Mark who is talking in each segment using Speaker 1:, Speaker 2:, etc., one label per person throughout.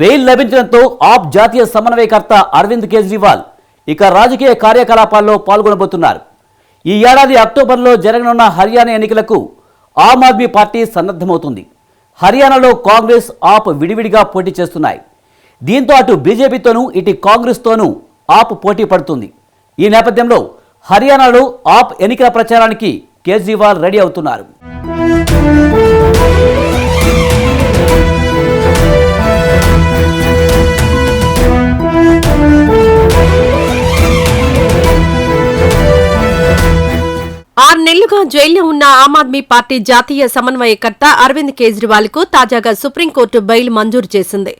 Speaker 1: Bail లభించడంతో ఆప్ జాతీయ సమన్వయకర్త అరవింద్ కేజ్రీవాల్ ఇక రాజకీయ కార్యకలాపాల్లో పాల్గొనబోతున్నారు. ఈ ఏడాది అక్టోబర్లో జరగనున్న హర్యానా ఎన్నికలకు ఆమ్ ఆద్మీ పార్టీ సన్నద్ధమవుతుంది. హర్యానాలో కాంగ్రెస్ ఆప్ విడివిడిగా పోటీ చేస్తున్నాయి. దీంతో అటు బీజేపీతోనూ ఇటు కాంగ్రెస్తోనూ ఆప్ పోటీ పడుతుంది. ఈ నేపథ్యంలో హర్యానాలో ఆప్ ఎన్నికల ప్రచారానికి కేజ్రీవాల్ రెడీ అవుతున్నారు.
Speaker 2: ఆరు జైల్లో ఉన్న ఆమ్ ఆద్మీ పార్టీ జాతీయ సమన్వయకర్త అరవింద్ కేజ్రీవాల్కు తాజాగా సుప్రీంకోర్టు బెయిల్ మంజూరు చేసింది.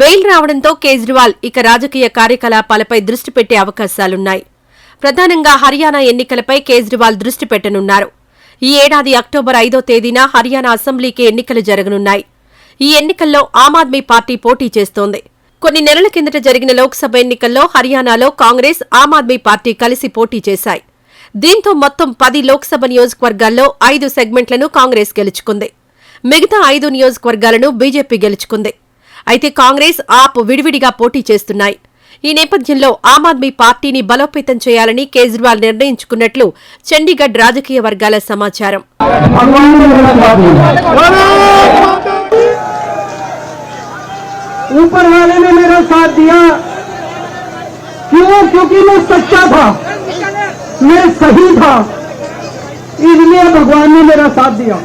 Speaker 2: బెయిల్ రావడంతో కేజ్రీవాల్ ఇక రాజకీయ కార్యకలాపాలపై దృష్టి పెట్టే అవకాశాలున్నాయి. ప్రధానంగా హర్యానా ఎన్నికలపై కేజ్రీవాల్ దృష్టి పెట్టనున్నారు. ఈ ఏడాది అక్టోబర్ ఐదో తేదీన హర్యానా అసెంబ్లీకి ఎన్నికలు జరగనున్నాయి. ఈ ఎన్నికల్లో ఆమ్ ఆద్మీ పార్టీ పోటీ చేస్తోంది. కొన్ని నెలల కిందట జరిగిన లోక్సభ ఎన్నికల్లో హర్యానాలో కాంగ్రెస్ ఆమ్ ఆద్మీ పార్టీ కలిసి పోటీ చేశాయి. దీంతో మొత్తం పది లోక్సభ నియోజకవర్గాల్లో ఐదు సెగ్మెంట్లను కాంగ్రెస్ గెలుచుకుంది మిగతా ఐదు నియోజకవర్గాలను బీజేపీ గెలుచుకుంది అయితే కాంగ్రెస్ ఆప్ విడివిడిగా పోటీ చేస్తున్నాయి ఈ నేపథ్యంలో ఆమ్ ఆద్మీ పార్టీని బలోపేతం చేయాలని కేజ్రీవాల్ నిర్ణయించుకున్నట్లు చండీగఢ్ రాజకీయ వర్గాల సమాచారం
Speaker 3: भगवान ने मेरा साथ दिया ऊपर वाले ने मेरा साथ दिया क्यों क्योंकि मैं सच्चा था मैं सही था। इसलिए भगवान ने मेरा साथ दिया।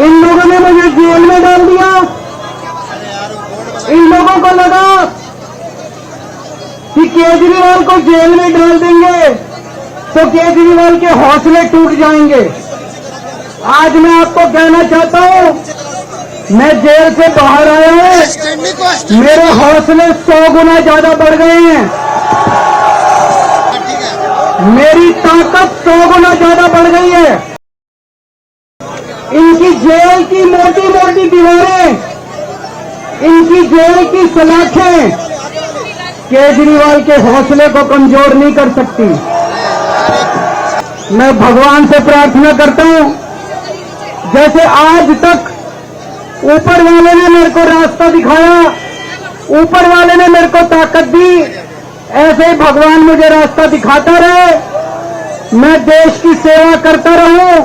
Speaker 3: इन लोगों ने मुझे जेल में डाल दिया। इन लोगों को लगा कि केजरीवाल को जेल में डाल देंगे तो केजरीवाल के हौसले टूट जाएँगे। आज मैं आपको कहना चाहता हूँ, मैं जेल से बाहर आया हूँ। मेरे हौसले सौ गुना ज़्यादा बढ़ गए हैं। मेरी ताकत सौ गुना ज़्यादा बढ़ गई है। इनकी जेल की मोटी मोटी दीवारें, इनकी जेल की सलाखें, केजरीवाल के हौसले को कमज़ोर नहीं कर सकती। मैं भगवान से प्रार्थना करता हूँ, जैसे आज तक ऊपर वाले ने मेरे को रास्ता दिखाया, ऊपर वाले ने मेरे को ताकत दी ऐसे ही भगवान मुझे रास्ता दिखाता रहे मैं देश की सेवा करता रहूं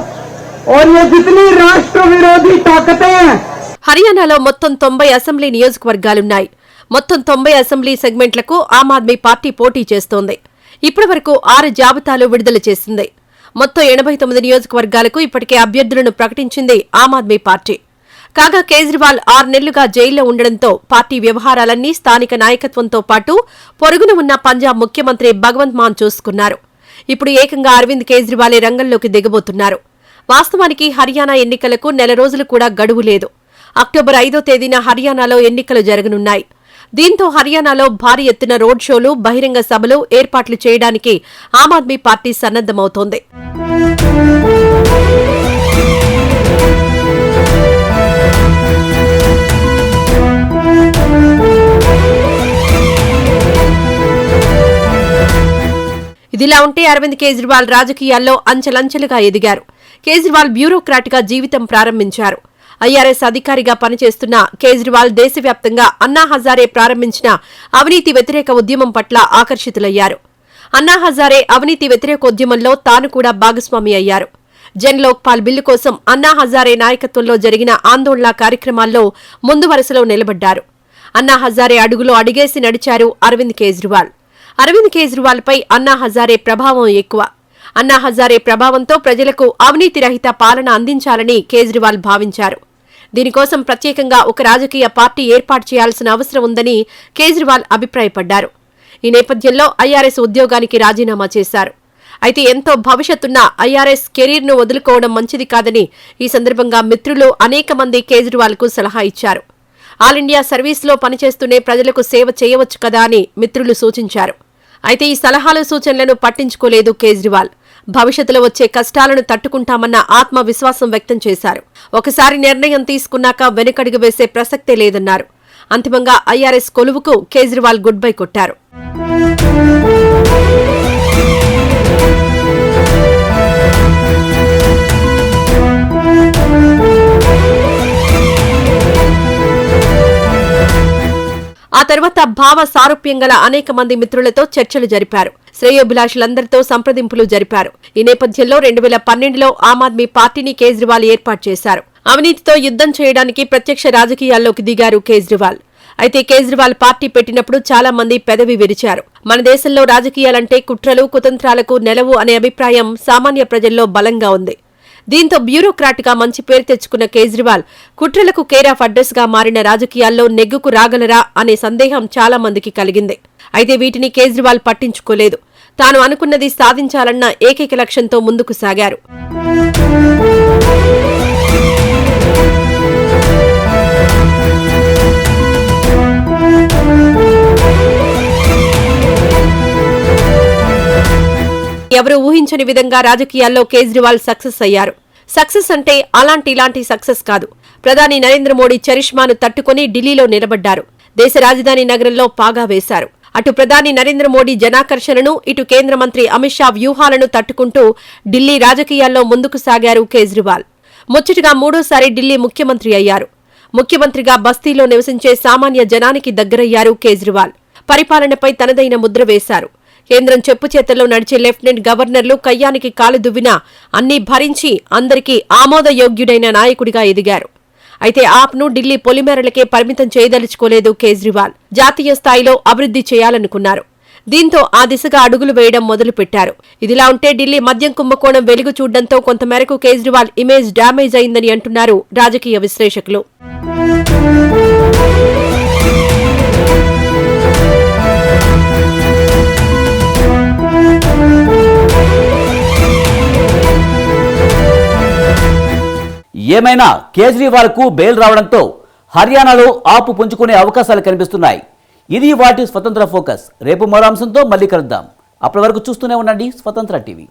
Speaker 3: और ये जितनी राष्ट्र विरोधी ताकतें हैं
Speaker 2: హర్యానాలో మొత్తం తొంభై అసెంబ్లీ నియోజకవర్గాలున్నాయి మొత్తం తొంభై అసెంబ్లీ సెగ్మెంట్లకు ఆమ్ ఆద్మీ పార్టీ పోటీ చేస్తోంది ఇప్పటి వరకు ఆరు జాబితాలు విడుదల చేసింది మొత్తం ఎనభై తొమ్మిది నియోజకవర్గాలకు ఇప్పటికే అభ్యర్థులను ప్రకటించింది ఆమ్ ఆద్మీ పార్టీ కాగా కేజ్రీవాల్ ఆరు నెలలుగా జైల్లో ఉండడంతో పార్టీ వ్యవహారాలన్నీ స్థానిక నాయకత్వంతో పాటు పొరుగున ఉన్న పంజాబ్ ముఖ్యమంత్రి భగవంత్ మాన్ చూసుకున్నారు. ఇప్పుడు ఏకంగా అరవింద్ కేజ్రీవాలే రంగంలోకి దిగబోతున్నారు. వాస్తవానికి హర్యానా ఎన్నికలకు నెల రోజులు కూడా గడువు లేదు. అక్టోబర్ ఐదో తేదీన హర్యానాలో ఎన్నికలు జరగనున్నాయి. దీంతో హర్యానాలో భారీ ఎత్తున రోడ్ షోలు బహిరంగ సభలు ఏర్పాట్లు చేయడానికి ఆమ్ ఆద్మీ పార్టీ సన్నద్దమవుతోంది ఇదిలా ఉంటే అరవింద్ కేజ్రీవాల్ రాజకీయాల్లో అంచెలంచెలుగా ఎదిగారు. కేజ్రీవాల్ బ్యూరోక్రాట్గా జీవితం ప్రారంభించారు. ఐఆర్ఎస్ అధికారిగా పనిచేస్తున్న కేజ్రీవాల్ దేశవ్యాప్తంగా అన్నా హజారే ప్రారంభించిన అవినీతి వ్యతిరేక ఉద్యమం పట్ల ఆకర్షితులయ్యారు. అన్నా హజారే అవినీతి వ్యతిరేక ఉద్యమంలో తాను కూడా భాగస్వామి అయ్యారు. జన్ లోక్పాల్ బిల్లు కోసం అన్నా హజారే నాయకత్వంలో జరిగిన ఆందోళన కార్యక్రమాల్లో ముందు వరుసలో నిలబడ్డారు. అన్నా హజారే అడుగులో అడిగేసి నడిచారు అరవింద్ కేజ్రీవాల్. అరవింద్ కేజ్రీవాల్పై అన్నా హజారే ప్రభావం ఎక్కువ. అన్నా హజారే ప్రభావంతో ప్రజలకు అవినీతి రహిత పాలన అందించాలని కేజ్రీవాల్ భావించారు. దీనికోసం ప్రత్యేకంగా ఒక రాజకీయ పార్టీ ఏర్పాటు చేయాల్సిన అవసరం ఉందని కేజ్రీవాల్ అభిప్రాయపడ్డారు. ఈ నేపథ్యంలో ఐఆర్ఎస్ ఉద్యోగానికి రాజీనామా చేశారు. అయితే ఎంతో భవిష్యత్తున్న ఐఆర్ఎస్ కెరీర్ను వదులుకోవడం మంచిది కాదని ఈ సందర్భంగా మిత్రులు అనేక మంది కేజ్రీవాల్కు సలహా ఇచ్చారు. ఆల్ ఇండియా సర్వీస్లో పనిచేస్తూనే ప్రజలకు సేవ చేయవచ్చు కదా అని మిత్రులు సూచించారు. అయితే ఈ సలహాలు సూచనలను పట్టించుకోలేదు కేజ్రీవాల్. భవిష్యత్తులో వచ్చే కష్టాలను తట్టుకుంటామన్న ఆత్మవిశ్వాసం వ్యక్తం చేశారు. ఒకసారి నిర్ణయం తీసుకున్నాక వెనుకడుగు వేసే ప్రసక్తే లేదన్నారు. అంతిమంగా ఐఆర్ఎస్ కొలువుకు కేజ్రీవాల్ గుడ్ బై కొట్టారు. తర్వాత భావ సారూప్యం గల అనేక మంది మిత్రులతో చర్చలు జరిపారు. శ్రేయోభిలాషులందరితో సంప్రదింపులు జరిపారు. ఈ నేపథ్యంలో రెండు వేల పన్నెండులో ఆమ్ ఆద్మీ పార్టీని కేజ్రీవాల్ ఏర్పాటు చేశారు. అవినీతితో యుద్ధం చేయడానికి ప్రత్యక్ష రాజకీయాల్లోకి దిగారు కేజ్రీవాల్. అయితే కేజ్రీవాల్ పార్టీ పెట్టినప్పుడు చాలా మంది పెదవి విరిచారు. మన దేశంలో రాజకీయాలంటే కుట్రలు కుతంత్రాలకు నెలవు అనే అభిప్రాయం సామాన్య ప్రజల్లో బలంగా ఉంది. దీంతో బ్యూరోక్రాట్గా మంచి పేరు తెచ్చుకున్న కేజ్రీవాల్ కుట్రలకు కేరాఫ్ అడ్రస్గా మారిన రాజకీయాల్లో నెగ్గుకు రాగలరా అనే సందేహం చాలా మందికి కలిగింది. అయితే వీటిని కేజ్రీవాల్ పట్టించుకోలేదు. తాను అనుకున్నది సాధించాలన్న ఏకైక లక్ష్యంతో ముందుకు సాగారు. ఊహించని విధంగా రాజకీయాల్లో కేజ్రీవాల్ సక్సెస్ అయ్యారు. సక్సెస్ అంటే అలాంటి ఇలాంటి సక్సెస్ కాదు. ప్రధాని నరేంద్ర మోడీ చరిష్మాను తట్టుకుని ఢిల్లీలో నిలబడ్డారు. దేశ రాజధాని నగరంలో పాగా వేశారు. అటు ప్రధాని నరేంద్ర మోడీ జనాకర్షణను ఇటు కేంద్ర మంత్రి అమిత్ షా వ్యూహాలను తట్టుకుంటూ ఢిల్లీ రాజకీయాల్లో ముందుకు సాగారు కేజ్రీవాల్. ముచ్చటగా మూడోసారి ఢిల్లీ ముఖ్యమంత్రి అయ్యారు. ముఖ్యమంత్రిగా బస్తీలో నివసించే సామాన్య జనానికి దగ్గరయ్యారు కేజ్రీవాల్. పరిపాలనపై తనదైన ముద్ర వేశారు. కేంద్రం చెప్పు చేతల్లో నడిచే లెఫ్టినెంట్ గవర్నర్లు కయ్యానికి కాలు దువ్వినా అన్ని భరించి అందరికీ ఆమోదయోగ్యుడైన నాయకుడిగా ఎదిగారు. అయితే ఆప్ను ఢిల్లీ పొలిమేరలకే పరిమితం చేయదలుచుకోలేదు కేజ్రీవాల్. జాతీయ స్థాయిలో అభివృద్ధి చేయాలనుకున్నారు. దీంతో ఆ దిశగా అడుగులు వేయడం మొదలుపెట్టారు. ఇదిలా ఉంటే ఢిల్లీ మద్యం కుంభకోణం వెలుగు చూడడంతో కొంతమేరకు కేజ్రీవాల్ ఇమేజ్ డ్యామేజ్ అయిందని అంటున్నారు రాజకీయ విశ్లేషకులు.
Speaker 1: ఏమైనా కేజ్రీవాల్కు బెయిల్ రావడంతో హర్యానాలో ఆపు పుంజుకునే అవకాశాలు కనిపిస్తున్నాయి. ఇది వాటి స్వతంత్ర ఫోకస్. రేపు మరో అంశంతో మళ్ళీ కలుద్దాం. అప్పటి వరకు చూస్తూనే ఉండండి స్వతంత్ర టీవీ.